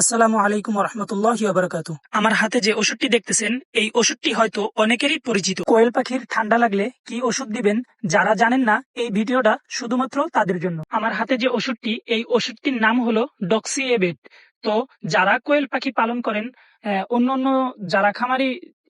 আসসালামু আলাইকুম রহমতুল্লাহ বারকাত আমার হাতে যে ওষুধটি দেখতেছেন, এই ওষুধটি হয়তো অনেকেরই পরিচিত। কোয়েল পাখির ঠান্ডা লাগলে কি ওষুধ দিবেন, যারা জানেন না, এই ভিডিওটা শুধুমাত্র তাদের জন্য। আমার হাতে যে ওষুধটি, এই ওষুধটির নাম হলো ডক্সি এবেট তো যারা কোয়েল পাখি পালন করেন অন্য অন্য যারা খামারি,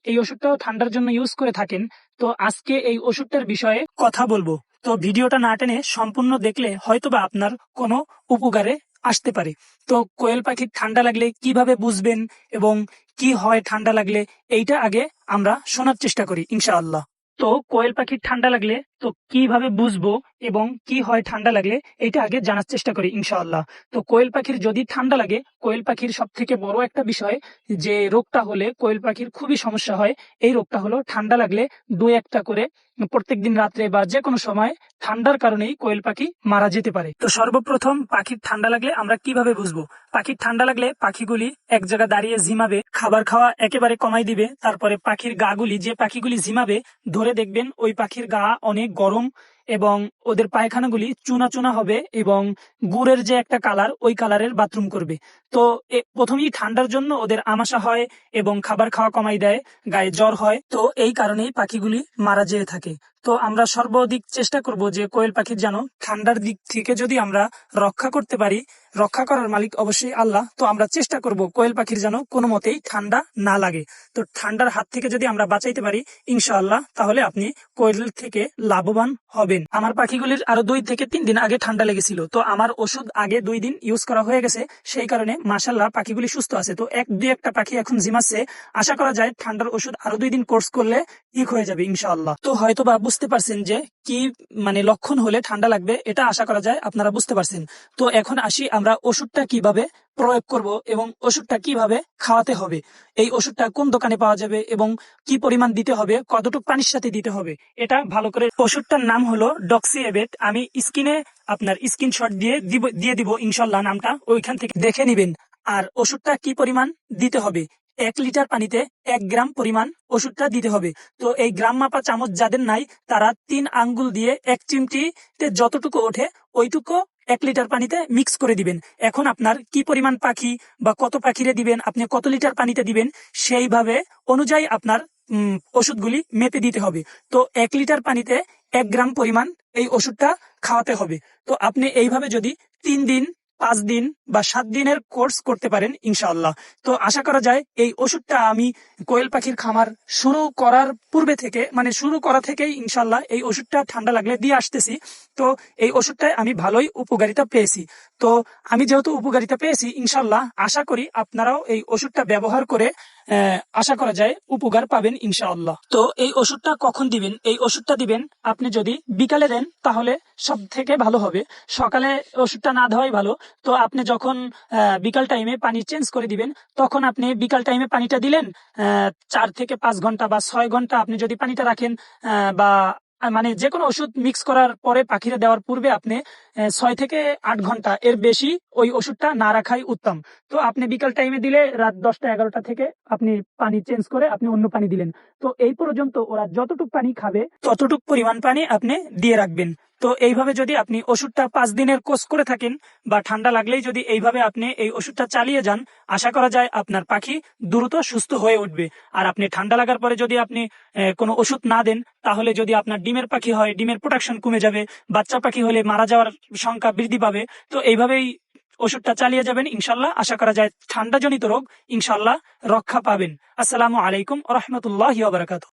এই ওষুধটাও ঠান্ডার জন্য ইউজ করে থাকেন, তো আজকে এই ওষুধটার বিষয়ে কথা বলব। তো ভিডিওটা না টেনে সম্পূর্ণ দেখলে হয়তোবা আপনার কোনো উপকারে আসতে পারে। তো কোয়েল পাখির ঠান্ডা লাগলে কীভাবে বুঝবেন এবং কি হয় ঠান্ডা লাগলে এইটা আগে আমরা শোনার চেষ্টা করি, ইনশাআল্লাহ। তো কোয়েল পাখির ঠান্ডা লাগলে তো কীভাবে বুঝব এবং কি হয় ঠান্ডা লাগলে, এটা আগে জানার চেষ্টা করি, ইনশাআল্লাহ। তো কোয়েল পাখির যদি ঠান্ডা লাগে, কোয়েল পাখির সব থেকে বড় একটা বিষয় যে রোগটা হলে কোয়েল পাখির খুবই সমস্যা হয়, এই রোগটা হলো ঠান্ডা লাগলে দু একটা করে প্রত্যেকদিন রাত্রে বা যে কোনো সময় ঠান্ডার কারণেই কোয়েল পাখি মারা যেতে পারে। তো সর্বপ্রথম পাখির ঠান্ডা লাগলে আমরা কীভাবে বুঝব? পাখির ঠান্ডা লাগলে পাখিগুলি এক জায়গা দাঁড়িয়ে ঝিমাবে, খাবার খাওয়া একেবারে কমাই দিবে, তারপরে পাখির গাগুলি, যে পাখিগুলি ঝিমাবে, ধরে দেখবেন ওই পাখির গা অনেক গরম এবং ওদের পায়খানাগুলি চুনা চুনা হবে এবং গুড়ের যে একটা কালার ওই কালারের বাথরুম করবে। তো প্রথমেই ঠান্ডার জন্য ওদের আমাশা হয় এবং খাবার খাওয়া কমাই দেয়, গায়ে জ্বর হয়। তো এই কারণেই পাখিগুলি মারা যেয়ে থাকে। তো আমরা সর্বাধিক চেষ্টা করব যে কোয়েল পাখির যেন ঠান্ডার দিক থেকে যদি আমরা রক্ষা করতে পারি, রক্ষা করার মালিক অবশ্যই আল্লাহ। তো আমরা চেষ্টা করব কোয়েল পাখির যেন কোনো মতেই ঠান্ডা না লাগে। তো ঠান্ডার হাত থেকে যদি আমরা বাঁচাইতে পারি, ইনশাআল্লাহ, তাহলে আপনি কোয়েল থেকে লাভবান হবেন। আমার পাখিগুলির আরও দুই থেকে তিন দিন আগে ঠান্ডা লেগেছিল। তো আমার ওষুধ আগে দুই দিন ইউজ করা হয়ে গেছে। সেই কারণে মাসাল্লাহ পাখিগুলি সুস্থ আছে। তো এক, দুই একটা পাখি এখন জিমাচ্ছে। আশা করা যায় ঠান্ডার ওষুধ আরও দুই দিন কোর্স করলে ঠিক হয়ে যাবে, ইনশাআল্লাহ। তো হয়তো বা বুঝতে পারছেন যে কি মানে লক্ষণ হলে ঠান্ডা লাগবে, এটা আশা করা যায়, আপনারা বুঝতে পারছেন। তো এখন আসি আমরা ওষুধটা কীভাবে প্রয়োগ করব এবং ওষুধটা কীভাবে খাওয়াতে হবে। এই ওষুধটা কোন দোকানে পাওয়া যাবে এবং কি পরিমাণ দিতে হবে, কতটুকু পানির সাথে দিতে হবে, এটা ভালো করে ওষুধটার নাম হলো ডক্সিএবেট। আমি স্ক্রিনে আপনার স্ক্রিনশট দিয়ে দিয়ে দিব, ইনশাল্লাহ নামটা ওইখান থেকে দেখে নিবেন। আর ওষুধটা কি পরিমাণ দিতে হবে এক লিটার পানিতে এক গ্রাম পরিমাণ ওষুধটা দিতে হবে। তো এই গ্রাম মাপা চামচ যাদের নাই, তারা তিন আঙ্গুল দিয়ে এক চিমটিতে যতটুকু ওঠে, ওইটুকু এক লিটার পানিতে মিক্স করে দিবেন। এখন আপনার কি পরিমাণ পাখি বা কত পাখিরে দিবেন, আপনি কত লিটার পানিতে দিবেন, সেইভাবে অনুযায়ী আপনার ওষুধগুলি মেপে দিতে হবে। তো এক লিটার পানিতে এক গ্রাম পরিমাণ এই ওষুধটা খাওয়াতে হবে। তো আপনি এইভাবে যদি তিন দিন পাঁচ দিন বা সাত দিনের কোর্স করতে পারেন, ইনশাআল্লাহ। তো আশা করা যায় এই ওষুধটা আমি কোয়েল পাখির খামার শুরু করার পূর্বে থেকে মানে শুরু করা থেকেই ইনশাল্লাহ এই ওষুধটা ঠান্ডা লাগলে দিয়ে আসতেছি। তো এই ওষুধটায় আমি ভালোই উপকারিতা পেয়েছি। তো আমি যেহেতু উপকারিতা পেয়েছি ইনশাল্লাহ আশা করি আপনারাও এই ওষুধটা ব্যবহার করে আশা করা যায় উপকার পাবেন, ইনশাআল্লাহ। তো এই ওষুধটা কখন দিবেন? এই ওষুধটা দিবেন, আপনি যদি বিকালে দেন, তাহলে সব থেকে ভালো হবে। সকালে ওষুধটা না দেওয়াই ভালো তো আপনি যখন বিকাল টাইমে পানি চেঞ্জ করে দিবেন, তখন আপনি বিকাল টাইমে পানিটা দিলেন চার থেকে পাঁচ ঘণ্টা বা ছয় ঘণ্টা আপনি যদি পানিটা রাখেন বা মানে যে কোনো ওষুধ মিক্স করার পরে পাখিরা দেওয়ার পূর্বে আপনি ছয় থেকে আট ঘণ্টা এর বেশি ওই ওষুধটা না রাখাই উত্তম। তো আপনি বিকাল টাইমে দিলে রাত দশটা এগারোটা থেকে আপনি পানি চেঞ্জ করে আপনি অন্য পানি দিলেন। তো এই পর্যন্ত ওরা যতটুক পানি খাবে, ততটুক পরিমাণ পানি আপনি দিয়ে রাখবেন। তো এইভাবে যদি আপনি ওষুধটা পাঁচ দিনের কোর্স করে থাকেন বা ঠান্ডা লাগলেই যদি এইভাবে আপনি এই ওষুধটা চালিয়ে যান, আশা করা যায় আপনার পাখি দ্রুত সুস্থ হয়ে উঠবে। আর আপনি ঠান্ডা লাগার পরে যদি আপনি কোনো ওষুধ না দেন, তাহলে যদি আপনার ডিমের পাখি হয়, ডিমের প্রোডাকশন কমে যাবে, বাচ্চা পাখি হলে মারা যাওয়ার সংখ্যা বৃদ্ধি পাবে, তো এইভাবেই ওষুধটা চালিয়ে যাবেন ইনশাল্লাহ। আশা করা যায় ঠান্ডাজনিত রোগ ইনশাল্লাহ রক্ষা পাবেন। আসসালামু আলাইকুম রহমতুল্লাহ বারাকাতু